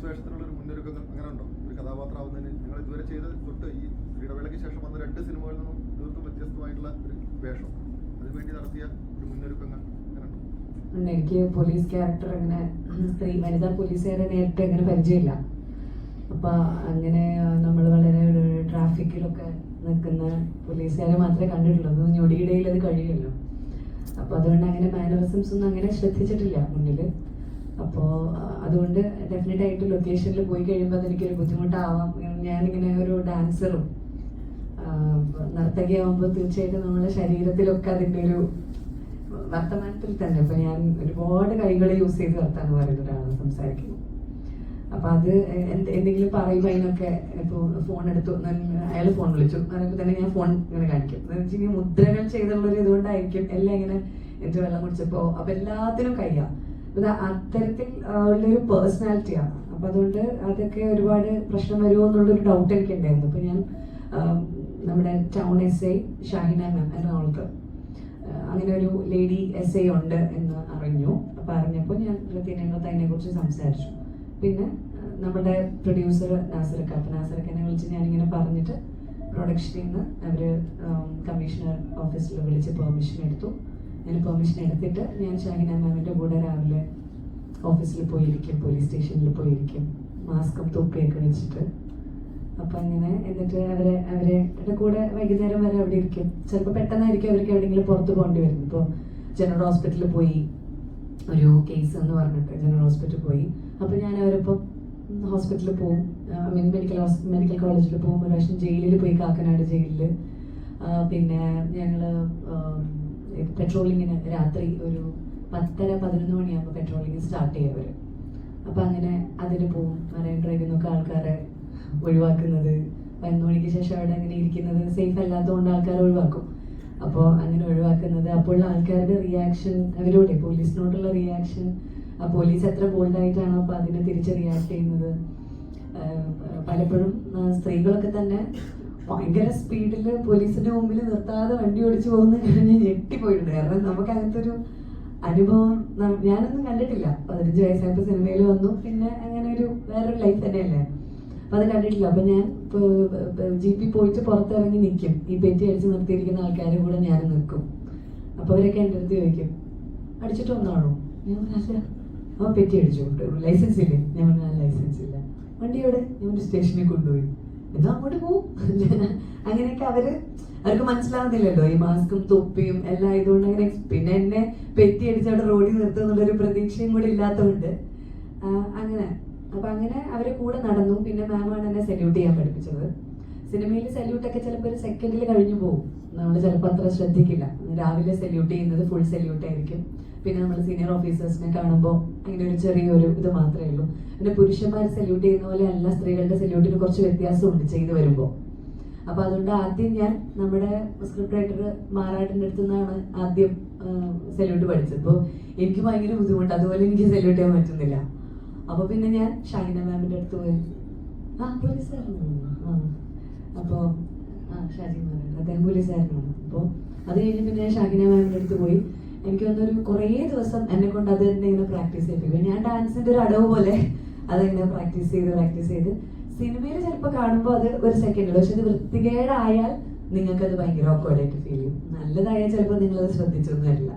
Police വേഷത്തിനുള്ള ഒരു മുന്നൊരുക്കങ്ങൾ അങ്ങനെ ഉണ്ടോ? ഒരു കഥാപാത്രമാവുന്നതിന് നിങ്ങൾ ഇതുവരെ ചെയ്ത തൊട്ട് ഈ ഇടവേളയ്ക്ക് ശേഷം വന്ന രണ്ട് സിനിമകളിൽ നിന്നും തീർത്തും വ്യത്യസ്തമായിട്ടുള്ള ഒരു വേഷം. അതിനുവേണ്ടി നടത്തിയ ഒരു മുന്നൊരുക്കങ്ങൾ അങ്ങനെ എനിക്ക് പോലീസ് ക്യാരക്ടർ അങ്ങനെ സ്ത്രീ വനിതാ പോലീസുകാരെ നേരിട്ട് അങ്ങനെ പരിചയമില്ല. അപ്പൊ അങ്ങനെ നമ്മൾ വളരെ ഒരു ട്രാഫിക്കിലൊക്കെ നിൽക്കുന്ന പോലീസുകാരെ മാത്രമേ കണ്ടിട്ടുള്ളൂ. ഞൊടിയിടയിൽ അത് കഴിയുമല്ലോ. അപ്പൊ അതുകൊണ്ട് അങ്ങനെ മാനറിസംസ് ഒന്നും അങ്ങനെ ശ്രദ്ധിച്ചിട്ടില്ല മുന്നിൽ അപ്പോൾ അതുകൊണ്ട് ഡെഫിനറ്റ് ആയിട്ട് ലൊക്കേഷനിൽ പോയി കഴിയുമ്പോൾ അതെനിക്കൊരു ബുദ്ധിമുട്ടാവാം. ഞാനിങ്ങനെ ഒരു ഡാൻസറും നർത്തകിയാവുമ്പോൾ തീർച്ചയായിട്ടും നമ്മുടെ ശരീരത്തിലൊക്കെ അതിന്റെ ഒരു വർത്തമാനത്തിൽ തന്നെ. ഇപ്പൊ ഞാൻ ഒരുപാട് കൈകൾ യൂസ് ചെയ്ത് വർത്താനം പറയുന്ന ഒരാളാണ് സംസാരിക്കുന്നത്. അപ്പൊ അത് എന്ത് എന്തെങ്കിലും പറയുമ്പോൾ അതിനൊക്കെ ഇപ്പൊ ഫോൺ എടുത്തു. അയാൾ ഫോൺ വിളിച്ചു. പറയുമ്പോൾ തന്നെ ഞാൻ ഫോൺ ഇങ്ങനെ കാണിക്കും. എന്ന് വെച്ചാൽ മുദ്രകൾ ചെയ്തുള്ളൊരു ഇതുകൊണ്ടായിരിക്കും എല്ലാം ഇങ്ങനെ എന്ത് വെള്ളം കുടിച്ചപ്പോ. അപ്പൊ എല്ലാത്തിനും ഇത് അത്തരത്തിൽ ഉള്ളൊരു പേഴ്സണാലിറ്റിയാണ് അപ്പൊ അതുകൊണ്ട് അതൊക്കെ ഒരുപാട് പ്രശ്നം വരുമോ എന്നുള്ളൊരു ഡൗട്ട് എനിക്ക് ഉണ്ടായിരുന്നു. അപ്പൊ ഞാൻ നമ്മുടെ town S I Shahina ma'am എറണാകുളത്ത് അങ്ങനെ ഒരു ലേഡി എസ് ഐ ഉണ്ട് എന്ന് അറിഞ്ഞു. അപ്പൊ അറിഞ്ഞപ്പോൾ ഞാൻ റത്തീനകത്ത് അതിനെ കുറിച്ച് സംസാരിച്ചു. പിന്നെ നമ്മുടെ പ്രൊഡ്യൂസർ നാസറക്ക അപ്പൊ നാസറക്കനെ വിളിച്ച് ഞാനിങ്ങനെ പറഞ്ഞിട്ട് പ്രൊഡക്ഷനിൽ നിന്ന് അവർ കമ്മീഷണർ ഓഫീസിൽ വിളിച്ച് പെർമിഷൻ എടുത്തു. ഞാൻ പെർമിഷൻ എടുത്തിട്ട് ഞാൻ ഷാഹിന മാമിന്റെ കൂടെ രാവിലെ ഓഫീസിൽ പോയിരിക്കും പോലീസ് സ്റ്റേഷനിൽ പോയിരിക്കും. മാസ്കും തൊപ്പിയൊക്കെ വെച്ചിട്ട്. അപ്പൊ അങ്ങനെ എന്നിട്ട് അവരെ അവരെ ടെ കൂടെ വൈകുന്നേരം വരെ അവിടെ ഇരിക്കും. ചിലപ്പോൾ പെട്ടെന്നായിരിക്കും അവർക്ക് എവിടെയെങ്കിലും പുറത്ത് പോകേണ്ടി വരും ഇപ്പോൾ ജനറൽ ഹോസ്പിറ്റലിൽ പോയി ഒരു കേസ് എന്ന് പറഞ്ഞിട്ട് ജനറൽ ഹോസ്പിറ്റലിൽ പോയി. അപ്പൊ ഞാൻ അവരിപ്പം ഹോസ്പിറ്റലിൽ പോവും. ഐ മീൻ മെഡിക്കൽ മെഡിക്കൽ കോളേജിൽ പോകും ഒരു പ്രാവശ്യം ജയിലിൽ പോയി കാക്കനാട് ജയിലിൽ പിന്നെ ഞങ്ങൾ പെട്രോളിങ്ങിന് രാത്രി ഒരു പത്തര പതിനൊന്ന് മണിയാകുമ്പോൾ പെട്രോളിങ് സ്റ്റാർട്ട് ചെയ്യവർ അപ്പം അങ്ങനെ അതിന് പോവും. മറൈൻ ഡ്രൈവിൽ ആൾക്കാരെ ഒഴിവാക്കുന്നത്. പതിനൊന്ന് മണിക്ക് ശേഷം അവിടെ അങ്ങനെ ഇരിക്കുന്നത് സേഫ് അല്ലാത്തതുകൊണ്ട് ആൾക്കാർ ഒഴിവാക്കും. അപ്പോൾ അങ്ങനെ ഒഴിവാക്കുന്നത്. അപ്പോൾ ആൾക്കാരുടെ റിയാക്ഷൻ അവരോടെ പോലീസിനോടുള്ള റിയാക്ഷൻ ആ പോലീസ് എത്ര ബോൾഡായിട്ടാണോ അപ്പോൾ അതിനെ തിരിച്ച് റിയാക്ട് ചെയ്യുന്നത്. പലപ്പോഴും സ്ത്രീകളൊക്കെ തന്നെ ഭയങ്കര സ്പീഡിൽ പോലീസിന്റെ മുമ്പിൽ നിർത്താതെ വണ്ടി ഓടിച്ചു പോകുന്ന ഞാൻ ഞെട്ടിപ്പോയിട്ടുണ്ട്. കാരണം നമുക്ക് അങ്ങനത്തെ ഒരു അനുഭവം ഞാനൊന്നും കണ്ടിട്ടില്ല. പതിനഞ്ച് വയസ്സായപ്പോ സിനിമയിൽ വന്നു. പിന്നെ അങ്ങനെ ഒരു വേറൊരു ലൈഫ് തന്നെയല്ലേ? അപ്പൊ അത് കണ്ടിട്ടില്ല. അപ്പൊ ഞാൻ ജീപ്പിൽ പോയിട്ട് പുറത്തിറങ്ങി നിൽക്കും ഈ പെറ്റി അടിച്ച് നിർത്തിയിരിക്കുന്ന ആൾക്കാരുടെ കൂടെ ഞാൻ നിൽക്കും. അപ്പൊ അവരൊക്കെ എന്റെ അടുത്ത് ചോദിക്കും അടിച്ചിട്ട് വന്നാണോ ഞാൻ പെറ്റി അടിച്ചു. ലൈസൻസ് ഇല്ലേ? ഞാൻ ലൈസൻസ് ഇല്ല. വണ്ടി എവിടെ? ഞാൻ ഒരു സ്റ്റേഷനിൽ കൊണ്ടുപോയി. എന്നാ അങ്ങോട്ട് പോവും അങ്ങനെയൊക്കെ അവർ അവർക്ക് മനസ്സിലാവുന്നില്ലല്ലോ. ഈ മാസ്കും തൊപ്പിയും എല്ലാം ആയതുകൊണ്ട് അങ്ങനെ പിന്നെ എന്നെ പെറ്റി അടിച്ച് അവിടെ റോഡിൽ നിർത്തും എന്നുള്ളൊരു പ്രതീക്ഷയും കൂടി ഇല്ലാത്തതുകൊണ്ട്. അങ്ങനെ. അപ്പൊ അങ്ങനെ അവരെ കൂടെ നടന്നു. പിന്നെ മാമാണ് എന്നെ സല്യൂട്ട് ചെയ്യാൻ പഠിപ്പിച്ചത്. സിനിമയിൽ സല്യൂട്ട് ഒക്കെ ചിലപ്പോൾ ഒരു സെക്കൻഡിൽ കഴിഞ്ഞു പോകും. നമ്മൾ ചിലപ്പോൾ അത്ര ശ്രദ്ധിക്കില്ല. രാവിലെ സല്യൂട്ട് ചെയ്യുന്നത് ഫുൾ സല്യൂട്ട് ആയിരിക്കും. പിന്നെ നമ്മൾ സീനിയർ ഓഫീസേഴ്സിനെ കാണുമ്പോൾ അങ്ങനെ ഒരു ചെറിയൊരു ഇത് മാത്രമേ ഉള്ളൂ. പിന്നെ പുരുഷന്മാർ സല്യൂട്ട് ചെയ്യുന്ന പോലെ അല്ല സ്ത്രീകളുടെ സല്യൂട്ടിന് കുറച്ച് വ്യത്യാസമുണ്ട് ചെയ്തു വരുമ്പോൾ അപ്പോൾ അതുകൊണ്ട് ആദ്യം ഞാൻ നമ്മുടെ സ്ക്രിപ്റ്റ് റൈറ്റർ മാറാട്ടിന്റെ അടുത്തു നിന്നാണ് ആദ്യം സല്യൂട്ട് പഠിച്ചത്. അപ്പോൾ എനിക്ക് ഭയങ്കര ബുദ്ധിമുട്ട്. അതുപോലെ എനിക്ക് സല്യൂട്ട് ചെയ്യാൻ പറ്റുന്നില്ല. അപ്പോൾ പിന്നെ ഞാൻ ഷൈന മാമിന്റെ അടുത്ത് പോയി. ആ പോലീസ് ആ അപ്പോ ആ ഷാജി മാറാണ് അദ്ദേഹം പോലീസുകാരനാണ് അപ്പോൾ അത് കഴിഞ്ഞ് പിന്നെ ഷാഹിന മാമിന്റെ അടുത്ത് പോയി. എനിക്ക് വന്നൊരു കുറേ ദിവസം എന്നെ കൊണ്ട് അത് തന്നെ ഇങ്ങനെ പ്രാക്ടീസ് ചെയ്യിപ്പിക്കും. ഞാൻ ഡാൻസിന്റെ ഒരു അടവ് പോലെ അതിങ്ങനെ പ്രാക്ടീസ് ചെയ്ത് പ്രാക്ടീസ് ചെയ്ത്. സിനിമയിൽ ചിലപ്പോൾ കാണുമ്പോൾ അത് ഒരു സെക്കൻഡ് പക്ഷെ അത് വൃത്തികേടായാൽ നിങ്ങൾക്ക് അത് ഭയങ്കര ഓക്കോഡായിട്ട് ഫീൽ ചെയ്യും. നല്ലതായാൽ ചിലപ്പോൾ നിങ്ങളത് ശ്രദ്ധിച്ചൊന്നും വരില്ല